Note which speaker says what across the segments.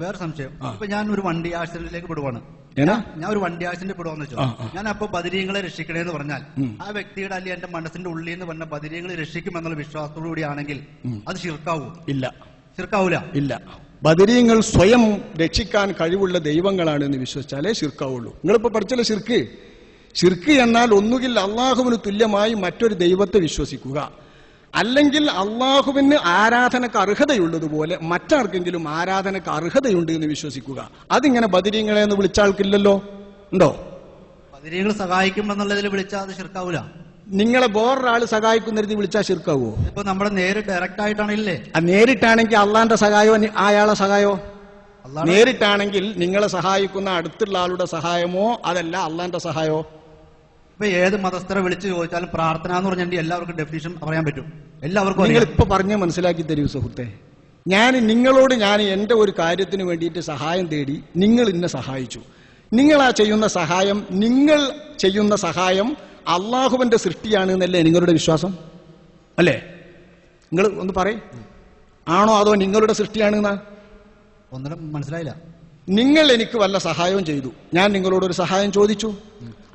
Speaker 1: വേറെ സംശയം. ഇപ്പൊ ഞാൻ ഒരു വണ്ടി ആക്സിഡന്റിലേക്ക് പെടുവാണ്. ഞാൻ ഒരു വണ്ടി ആക്സിഡന്റ് പെടുവാന്ന് വെച്ചു. ഞാൻ അപ്പൊ ബദിരീങ്ങളെ രക്ഷിക്കണേന്ന് പറഞ്ഞാൽ ആ വ്യക്തിയുടെ അല്ലെങ്കിൽ എന്റെ മനസ്സിന്റെ ഉള്ളിൽ നിന്ന് പറഞ്ഞ ബദിരീങ്ങളെ രക്ഷിക്കും എന്നുള്ള വിശ്വാസത്തോടു കൂടിയാണെങ്കിൽ അത് ശിർക്കാവൂ?
Speaker 2: ഇല്ല.
Speaker 1: ശിർക്കാവൂല?
Speaker 2: ഇല്ല. ബദരീങ്ങൾ സ്വയം രക്ഷിക്കാൻ കഴിവുള്ള ദൈവങ്ങളാണ് എന്ന് വിശ്വസിച്ചാലേ ശിർക്കാവുള്ളൂ. നിങ്ങളിപ്പോ പഠിച്ചില്ല ശിർക്ക്. ശിർക്ക് എന്നാൽ ഒന്നുകിൽ അള്ളാഹുവിന് തുല്യമായി മറ്റൊരു ദൈവത്തെ വിശ്വസിക്കുക. അല്ലെങ്കിൽ അള്ളാഹുവിന് ആരാധനക്ക് അർഹതയുള്ളതുപോലെ മറ്റാർക്കെങ്കിലും ആരാധനക്ക് അർഹതയുണ്ട് എന്ന് വിശ്വസിക്കുക. അതിങ്ങനെ ബദിരീങ്ങളെ എന്ന് വിളിച്ച ആൾക്കില്ലല്ലോ ഉണ്ടോ?
Speaker 1: ബദിരീങ്ങൾ സഹായിക്കും എന്നുള്ളതിൽ വിളിച്ചാൽ അത് ശിർക്കാവൂല.
Speaker 2: നിങ്ങളെ വേറൊരാൾ സഹായിക്കുന്നരുതി വിളിച്ചാൽ ശിർക്കാവോ?
Speaker 1: ഇപ്പൊ നമ്മുടെ നേരെ ഡയറക്റ്റ് ആയിട്ടാണില്ലേ?
Speaker 2: ആ നേരിട്ടാണെങ്കിൽ അള്ളാന്റെ സഹായോ അയാളെ
Speaker 1: സഹായോ
Speaker 2: നേരിട്ടാണെങ്കിൽ നിങ്ങളെ സഹായിക്കുന്ന അടുത്തുള്ള ആളുടെ സഹായമോ? അതല്ല അള്ളാന്റെ സഹായമോ?
Speaker 1: ഇപ്പൊ ഏത് മതസ്ഥരെ വിളിച്ചു ചോദിച്ചാലും പ്രാർത്ഥന എന്ന് പറഞ്ഞിട്ട് എല്ലാവർക്കും ഡെഫിനിഷൻ പറയാൻ പറ്റും. എല്ലാവർക്കും
Speaker 2: നിങ്ങൾ ഇപ്പൊ പറഞ്ഞ് മനസ്സിലാക്കി തരൂ സുഹൃത്തെ. ഞാൻ നിങ്ങളോട് ഞാൻ എന്റെ ഒരു കാര്യത്തിന് വേണ്ടിയിട്ട് സഹായം തേടി നിങ്ങൾ എന്നെ സഹായിച്ചു. നിങ്ങൾ ആ ചെയ്യുന്ന സഹായം നിങ്ങൾ ചെയ്യുന്ന സഹായം അള്ളാഹുവിന്റെ സൃഷ്ടിയാണ് എന്നല്ലേ നിങ്ങളുടെ വിശ്വാസം? അല്ലേ? നിങ്ങൾ ഒന്ന് പറയും. ആണോ അതോ നിങ്ങളുടെ സൃഷ്ടിയാണ് എന്നാ?
Speaker 1: ഒന്നിനും മനസ്സിലായില്ല.
Speaker 2: നിങ്ങൾ എനിക്ക് വല്ല സഹായവും ചെയ്തു. ഞാൻ നിങ്ങളോട് ഒരു സഹായം ചോദിച്ചു.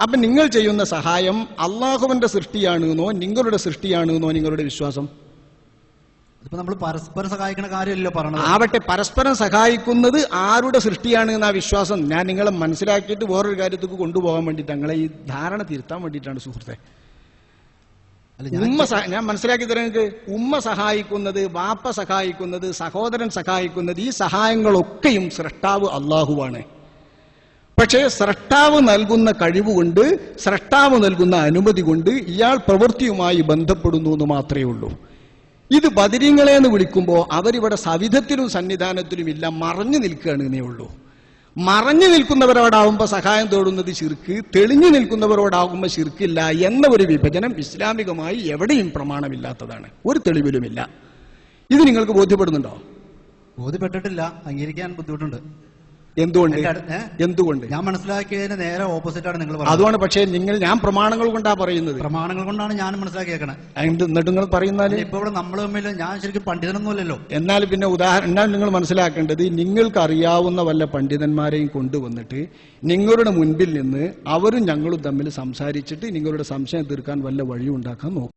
Speaker 2: അപ്പൊ നിങ്ങൾ ചെയ്യുന്ന സഹായം അള്ളാഹുവിന്റെ സൃഷ്ടിയാണെന്നോ നിങ്ങളുടെ സൃഷ്ടിയാണെന്നോ നിങ്ങളുടെ വിശ്വാസം.
Speaker 1: നമ്മൾ പരസ്പരം സഹായിക്കുന്ന കാര്യമല്ലോ പറഞ്ഞത്.
Speaker 2: ആവട്ടെ പരസ്പരം സഹായിക്കുന്നത് ആരുടെ സൃഷ്ടിയാണ് എന്ന വിശ്വാസം. ഞാൻ നിങ്ങളെ മനസ്സിലാക്കിയിട്ട് വേറൊരു കാര്യത്തേക്ക് കൊണ്ടുപോകാൻ വേണ്ടിയിട്ട് ഞങ്ങളെ ഈ ധാരണ തിരുത്താൻ വേണ്ടിയിട്ടാണ് സുഹൃത്തെ. ഉമ്മ ഞാൻ മനസ്സിലാക്കി തരാം നിങ്ങൾക്ക്? ഉമ്മ സഹായിക്കുന്നത് വാപ്പ സഹായിക്കുന്നത് സഹോദരൻ സഹായിക്കുന്നത് ഈ സഹായങ്ങളൊക്കെയും സൃഷ്ടാവ് അള്ളാഹുവാണ്. പക്ഷേ സ്രഷ്ടാവ് നൽകുന്ന കഴിവുകൊണ്ട് സ്രഷ്ടാവ് നൽകുന്ന അനുമതി കൊണ്ട് ഇയാൾ പ്രവൃത്തിയുമായി ബന്ധപ്പെടുന്നു എന്ന് മാത്രമേ ഉള്ളൂ. ഇത് ബദിരിങ്ങളെ എന്ന് വിളിക്കുമ്പോൾ അവരിവിടെ സവിധത്തിലും സന്നിധാനത്തിലും ഇല്ല മറഞ്ഞു നിൽക്കുകയാണ് എന്നേ ഉള്ളൂ. മറഞ്ഞു നിൽക്കുന്നവരോടാവുമ്പോൾ സഹായം തേടുന്നത് ശിർക്ക് തെളിഞ്ഞു നിൽക്കുന്നവരോടാകുമ്പോൾ ശിർക്കില്ല എന്ന ഒരു വിഭജനം ഇസ്ലാമികമായി എവിടെയും പ്രമാണമില്ലാത്തതാണ്. ഒരു തെളിവിലുമില്ല. ഇത് നിങ്ങൾക്ക് ബോധ്യപ്പെടുന്നുണ്ടോ?
Speaker 1: ബോധ്യപ്പെട്ടിട്ടില്ല. അംഗീകരിക്കാൻ ബുദ്ധിമുട്ടുണ്ട്.
Speaker 2: എന്തുകൊണ്ട്? എന്തുകൊണ്ട്?
Speaker 1: ഞാൻ മനസ്സിലാക്കിയതിന് നേരെ ഓപ്പോസിറ്റ് ആണ് നിങ്ങൾ
Speaker 2: അതുകൊണ്ട് പക്ഷേ നിങ്ങൾ ഞാൻ പ്രമാണങ്ങൾ കൊണ്ടാ പറയുന്നത്.
Speaker 1: പ്രമാണങ്ങൾ കൊണ്ടാണ് ഞാൻ മനസ്സിലാക്കിയേക്കണേ.
Speaker 2: എന്നിട്ട് നിങ്ങൾ പറയുന്നാൽ?
Speaker 1: ഇപ്പൊ ഇവിടെ നമ്മൾ തമ്മിൽ ഞാൻ ശരിക്കും പണ്ഡിതനൊന്നുമല്ലല്ലോ.
Speaker 2: എന്നാൽ പിന്നെ ഉദാഹരണം എന്നാൽ നിങ്ങൾ മനസ്സിലാക്കേണ്ടത് നിങ്ങൾക്ക് അറിയാവുന്ന വല്ല പണ്ഡിതന്മാരെയും കൊണ്ടുവന്നിട്ട് നിങ്ങളുടെ മുൻപിൽ നിന്ന് അവരും ഞങ്ങളും തമ്മിൽ സംസാരിച്ചിട്ട് നിങ്ങളുടെ സംശയം തീർക്കാൻ വല്ല വഴിയും ഉണ്ടാക്കാൻ നോക്കും.